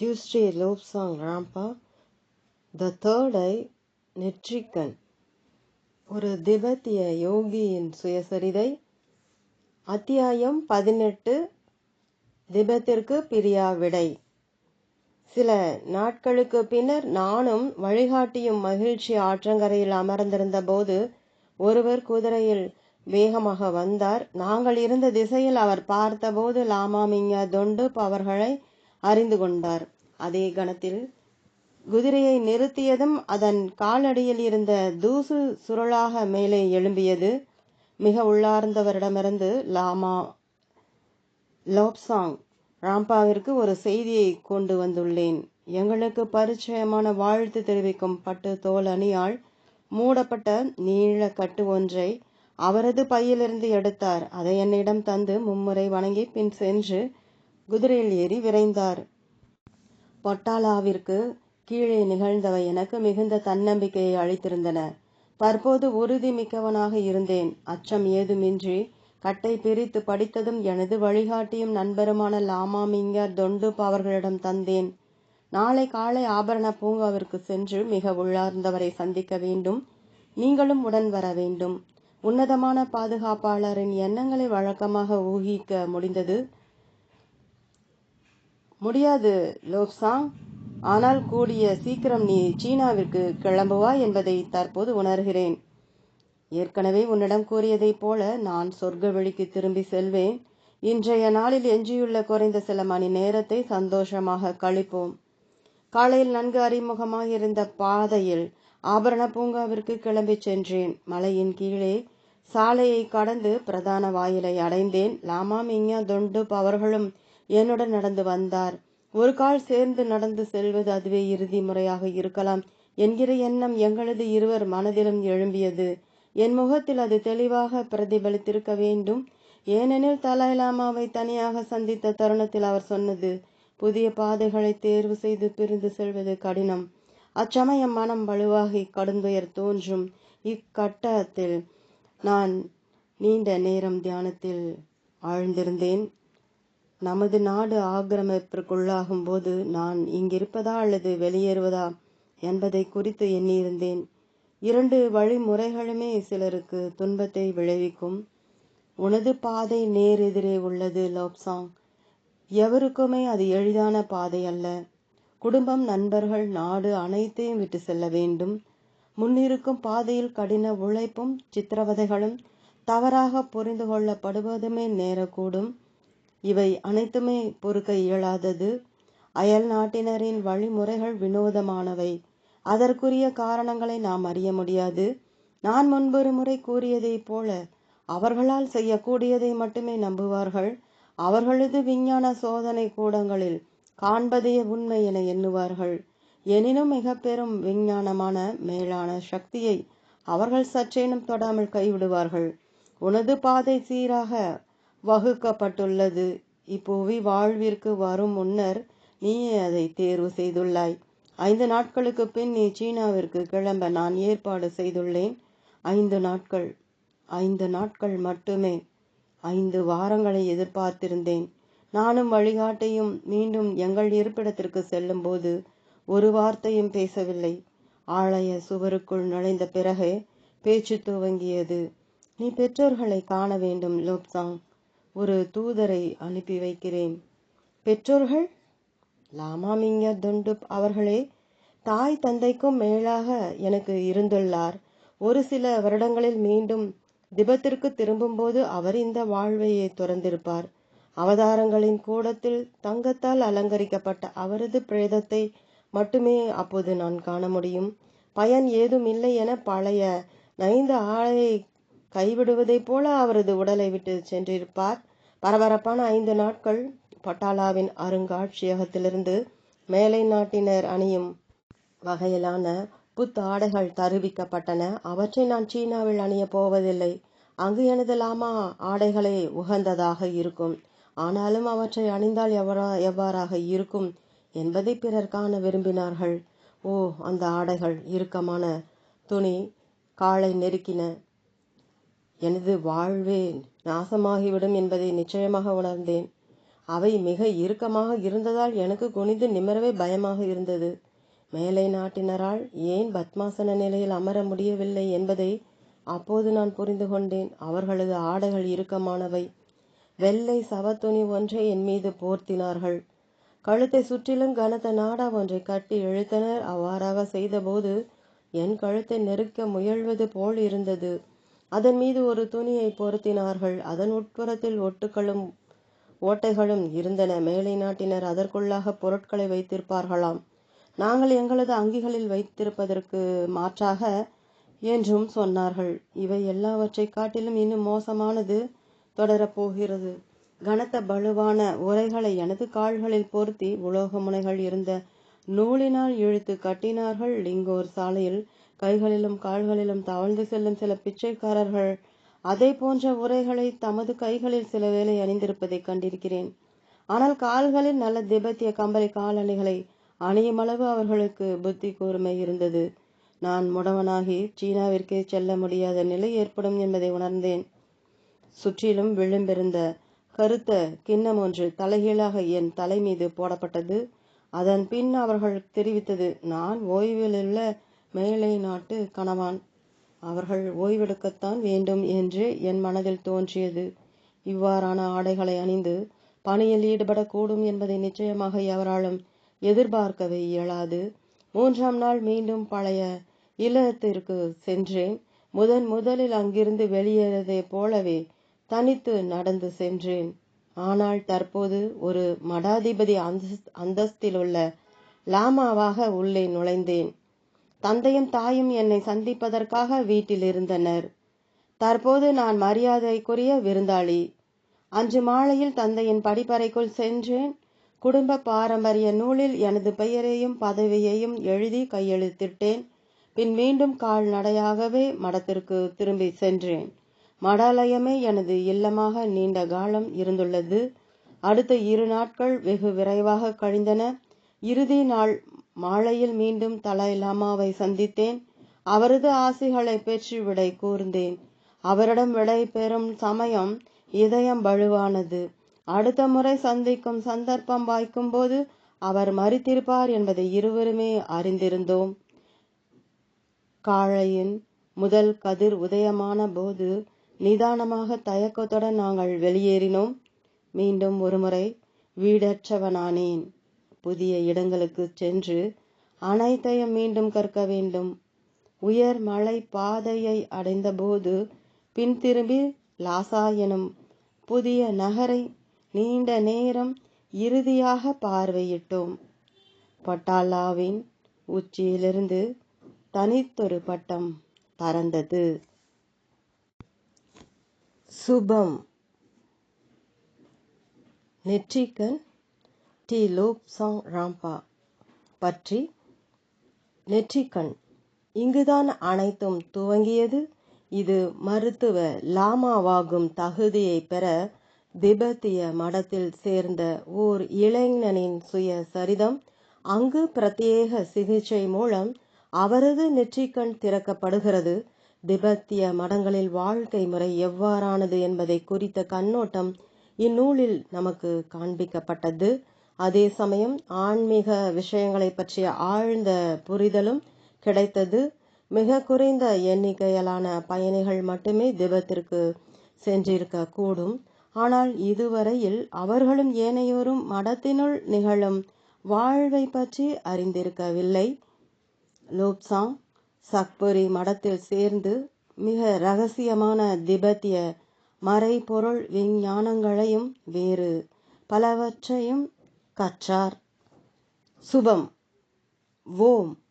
Tuesday Lobsang Rampa the third eye நெற்றிக்கண் ஒரு திபெத்திய யோகியின் சுயசரிதை அத்தியாயம் பதினெட்டு திபெத்திற்கு பிரியா விடை. சில நாட்களுக்கு பின்னர் நானும் வழிகாட்டியும் மகிழ்ச்சி ஆற்றங்கரையில் அமர்ந்திருந்த போது ஒருவர் குதிரையில் வேகமாக வந்தார். நாங்கள் இருந்த திசையில் அவர் பார்த்தபோது லாமாமிங்க தொண்டு அவர்களை அறிந்து கொண்டார். அதே கணத்தில் குதிரையை நிறுத்தியதும் அதன் காலடியில் இருந்த தூசு சுருளாக மேலே எழும்பியது. மிக உள்ளார்ந்தவரிடமிருந்து லாமா லோப்சாங் ராம்பாவிற்கு ஒரு செய்தியை கொண்டு வந்துள்ளேன். எங்களுக்கு பரிச்சயமான வாழ்த்து தெரிவிக்கும் பட்டு தோல் அணியால் மூடப்பட்ட நீள கட்டு ஒன்றை அவரது பையிலிருந்து எடுத்தார். அதை என்னிடம் தந்து மும்முறை வணங்கி பின் சென்று குதிரையில் ஏறி விரைந்தார். பொட்டாலாவிற்கு கீழே நிகழ்ந்தவை எனக்கு மிகுந்த தன்னம்பிக்கையை அளித்திருந்தன. தற்போது உறுதி மிக்கவனாக இருந்தேன். அச்சம் ஏதுமின்றி கட்டை பிரித்து படித்ததும் எனது வழிகாட்டியும் நண்பருமான லாமாமிங்கர் தொண்டு அவர்களிடம் தந்தேன். நாளை காலை ஆபரண பூங்காவிற்கு சென்று மிக உள்ளார்ந்தவரை சந்திக்க வேண்டும். நீங்களும் உடன் வர வேண்டும். உன்னதமான பாதுகாப்பாளரின் எண்ணங்களை வழக்கமாக ஊகிக்க முடிந்தது முடியாது லோக்சாங் ஆனால் கூடிய சீக்கிரம் நீ சீனாவிற்கு கிளம்புவா என்பதை தற்போது உணர்கிறேன். ஏற்கனவே உன்னிடம் கூறியதைப் போல நான் சொர்க்க வழிக்கு திரும்பி செல்வேன். இன்றைய நாளில் எஞ்சியுள்ள குறைந்த சில மணி நேரத்தை சந்தோஷமாக கழிப்போம். காலையில் நன்கு அறிமுகமாக இருந்த பாதையில் ஆபரண பூங்காவிற்கு கிளம்பிச் சென்றேன். மலையின் கீழே சாலையை கடந்து பிரதான வாயிலை அடைந்தேன். லாமா மிங்யா தொண்டு அவர்களும் என்னுடன் நடந்து வந்தார். ஒரு கால் சேர்ந்து நடந்து செல்வது அதுவே இறுதி முறையாக இருக்கலாம். என்கிற எண்ணம் எங்களது இருவர் மனதிலும் எழும்பியது. என் முகத்தில் அது தெளிவாக பிரதிபலித்திருக்க வேண்டும். ஏனெனில் தலாய்லாமாவை தனியாக சந்தித்த தருணத்தில் அவர் சொன்னது புதிய பாதைகளை தேர்வு செய்து பிரிந்து செல்வது கடினம். அச்சமயம் மனம் வலுவாகி கடுந்துயர் தோன்றும். இக்கட்டத்தில் நான் நீண்ட நேரம் தியானத்தில் ஆழ்ந்திருந்தேன். நமது நாடு ஆக்கிரமிப்பிற்குள்ளாகும் போது நான் இங்கிருப்பதா அல்லது வெளியேறுவதா என்பதை குறித்து எண்ணியிருந்தேன். இரண்டு வழிமுறைகளுமே சிலருக்கு துன்பத்தை விளைவிக்கும். உனது பாதை நேர் எதிரே உள்ளது லோப்சாங் எவருக்குமே அது எளிதான பாதை அல்ல. குடும்பம் நண்பர்கள் நாடு அனைத்தையும் விட்டு செல்ல வேண்டும். முன்னிருக்கும் பாதையில் கடின உழைப்பும் சித்திரவதைகளும் தவறாக புரிந்து கொள்ளப்படுவதுமே நேரக்கூடும். இவை அனைத்துமே பொறுக்க இயலாதது. அயல் நாட்டினரின் வழிமுறைகள் வினோதமானவை. அதற்குரிய காரணங்களை நாம் அறிய முடியாது. நான் முன்பொரு முறை கூறியதைப் போல அவர்களால் செய்யக்கூடியதை மட்டுமே நம்புவார்கள். அவர்களது விஞ்ஞான சோதனை கூடங்களில் காண்பதே உண்மை என எண்ணுவார்கள். எனினும் மிக பெரும் விஞ்ஞானமான மேலான சக்தியை அவர்கள் சற்றேனும் தொடாமல் கைவிடுவார்கள். உனது பாதை சீராக வகுக்கப்பட்டுள்ளது. இப்புவி வாழ்விற்கு வரும் முன்னர் நீயே அதை தேர்வு செய்துள்ளாய். ஐந்து நாட்களுக்கு பின் நீ சீனாவிற்கு கிளம்ப நான் ஏற்பாடு செய்துள்ளேன். ஐந்து நாட்கள் ஐந்து நாட்கள் மட்டுமே. ஐந்து வாரங்களை எதிர்பார்த்திருந்தேன். நானும் வழிகாட்டையும் மீண்டும் எங்கள் இருப்பிடத்திற்கு செல்லும்போது ஒரு வார்த்தையும் பேசவில்லை. ஆலய சுவருக்குள் நுழைந்த பிறகே பேச்சு துவங்கியது. நீ பெற்றோர்களை காண வேண்டும் லோப்சாங். ஒரு தூதரை அனுப்பி வைக்கிறேன். பெற்றோர்கள் லாமாமிங்க துண்டு அவர்களே தாய் தந்தைக்கும் மேலாக எனக்கு இருந்துள்ளார். ஒரு சில வருடங்களில் மீண்டும் திபத்திற்கு திரும்பும்போது அவர் இந்த வாழ்வையை துறந்திருப்பார். அவதாரங்களின் கூடத்தில் தங்கத்தால் அலங்கரிக்கப்பட்ட அவரது பிரேதத்தை மட்டுமே அப்போது நான் காண முடியும். பயன் ஏதும் இல்லை என பழைய நைந்த ஆலையை கைவிடுவதைப் போல அவரது உடலை விட்டு சென்றிருப்பார். பரபரப்பான ஐந்து நாட்கள் பட்டாலாவின் அருங்காட்சியகத்திலிருந்து மேலை நாட்டினர் அணியும் வகையிலான புத்து ஆடைகள் தருவிக்கப்பட்டன. அவற்றை நான் சீனாவில் அணியப் போவதில்லை. அங்கு எனது லாமா ஆடைகளே உகந்ததாக இருக்கும். ஆனாலும் அவற்றை அணிந்தால் எவ்வளா எவ்வாறாக இருக்கும் என்பதை பிறர் காண விரும்பினார்கள். ஓ அந்த ஆடைகள் இறுக்கமான துணி காலை நெருக்கின எனது வாழ்வே நாசமாகிவிடும் என்பதை நிச்சயமாக உணர்ந்தேன். அவை மிக இறுக்கமாக இருந்ததால் எனக்கு குனிந்து நிமிரவே பயமாக இருந்தது. மேலை நாட்டினரால் ஏன் பத்மாசன நிலையில் அமர முடியவில்லை என்பதை அப்போது நான் புரிந்து கொண்டேன். அவர்களது ஆடைகள் இறுக்கமானவை. வெள்ளை சவத்துணி ஒன்றை என் மீது போர்த்தினார்கள். கழுத்தை சுற்றிலும் கனத்த நாடா ஒன்றை கட்டி இழுத்தனர். அவ்வாறாக செய்தபோது என் கழுத்தை நெருக்க முயல்வது போல் இருந்தது. அதன் மீது ஒரு துணியை பொருத்தினார்கள். அதன் உட்புறத்தில் ஒட்டுகளும் ஓட்டைகளும் இருந்தன. மேலை நாட்டினர் அதற்குள்ளாக பொருட்களை வைத்திருப்பார்களாம். நாங்கள் எங்களது அங்கிகளில் வைத்திருப்பதற்கு மாற்றாக என்றும் சொன்னார்கள். இவை எல்லாவற்றை காட்டிலும் இன்னும் மோசமானது தொடரப்போகிறது. கனத்த பலுவான உரைகளை எனது கால்களில் பொருத்தி உலோக முனைகள் இருந்த நூலினால் இழுத்து கட்டினார்கள். லிங்கோர் சாலையில் கைகளிலும் கால்களிலும் தவழ்ந்து செல்லும் சில பிச்சைக்காரர்கள் அதை போன்ற உரைகளை தமது கைகளில் சில வேளை அணிந்திருப்பதை கண்டிருக்கிறேன். ஆனால் கால்களில் நல்ல திபெத்திய கம்பளி காலணிகளை அணியும் அளவு அவர்களுக்கு புத்தி கூர்மை இருந்தது. நான் முடவனாகி சீனாவிற்கே செல்ல முடியாத நிலை ஏற்படும் என்பதை உணர்ந்தேன். சுற்றிலும் விழும்பிருந்த கருத்த கிண்ணம் ஒன்று தலைகீழாக என் தலை மீது போடப்பட்டது. அதன் பின் அவர்கள் தெரிவித்தது நான் ஓய்வில் உள்ள மேலை நாட்டு கணவான். அவர்கள் ஓய்வெடுக்கத்தான் வேண்டும் என்று என் மனதில் தோன்றியது. இவ்வாறான ஆடைகளை அணிந்து பணியில் ஈடுபடக்கூடும் என்பதை நிச்சயமாக எவராலும் எதிர்பார்க்கவே இயலாது. மூன்றாம் நாள் மீண்டும் பழைய இல்லத்திற்கு சென்றேன். முதன் முதலில் அங்கிருந்து வெளியேறதே போலவே தனித்து நடந்து சென்றேன். ஆனால் தற்போது ஒரு மடாதிபதி அந்தஸ்தில் உள்ள லாமாவாக உள்ளே நுழைந்தேன். தந்தையும் தாயும் என்னை சந்திப்பதற்காக வீட்டில் இருந்தனர் தற்போது நான் மரியாதைக்குரிய விருந்தாளி. அன்று மாலையில் தந்தையின் படிப்பறைக்குள் சென்றேன். குடும்ப பாரம்பரிய நூலில் எனது பெயரையும் பதவியையும் எழுதி கையெழுத்திட்டேன். பின் மீண்டும் கால்நடையாகவே மடத்திற்கு திரும்பி சென்றேன். மடாலயமே எனது இல்லமாக நீண்ட காலம் இருந்துள்ளது. அடுத்த இரு நாட்கள் வெகு விரைவாக கழிந்தன. இறுதி நாள் மாலையில் மீண்டும் தலை லாமாவை சந்தித்தேன். அவரது ஆசைகளை பெற்று விடை கூர்ந்தேன். அவரிடம் விடை பெறும் சமயம் இதயம் வலுவானது. அடுத்த முறை சந்திக்கும் சந்தர்ப்பம் வாய்க்கும் போது அவர் மறித்திருப்பார் என்பதை இருவருமே அறிந்திருந்தோம். காளையின் முதல் கதிர் உதயமான போது நிதானமாக தயக்கத்துடன் நாங்கள் வெளியேறினோம். மீண்டும் ஒருமுறை வீடற்றவனானேன். புதிய இடங்களுக்கு சென்று அனைத்தையும் மீண்டும் கற்க வேண்டும். உயர் மலை பாதையை அடைந்தபோது பின் திரும்பி லாசா எனும் புதிய நகரை நீண்ட நேரம் இறுதியாக பார்வையிட்டோம். பட்டாலாவின் உச்சியிலிருந்து தனித்தொரு பட்டம் பறந்தது. சுபம். நெற்றிக்கண் டி லோப்சாங் ராம்பா பற்றி நெற்றிக்கண். இங்குதான் அனைத்தும் துவங்கியது. இது மருத்துவ லாமாவாகும் தகுதியை பெற திபெத்திய மடத்தில் சேர்ந்த ஓர் இளைஞனின் சுய சரிதம் அங்கு பிரத்யேக சிகிச்சை மூலம் அவரது நெற்றிக்கண் திறக்கப்படுகிறது. திபெத்திய மடங்களில் வாழ்க்கை முறை எவ்வாறானது என்பதை குறித்த கண்ணோட்டம் இந்நூலில் நமக்கு காண்பிக்கப்பட்டது. அதே சமயம் ஆன்மீக விஷயங்களை பற்றிய ஆழ்ந்த புரிதலும் கிடைத்தது. மிக குறைந்த எண்ணிக்கையிலான பயணிகள் மட்டுமே திபத்திற்கு சென்றிருக்க கூடும். ஆனால் இதுவரையில் அவர்களும் ஏனையோரும் மடத்தினுள் நிகழும் வாழ்வை பற்றி அறிந்திருக்கவில்லை. லோப்சாங் சக்புரி மடத்தில் சேர்ந்து மிக ரகசியமான திபெத்திய மறைபொருள் விஞ்ஞானங்களையும் வேறு பலவற்றையும் கற்றார். சுபம். ஓம்.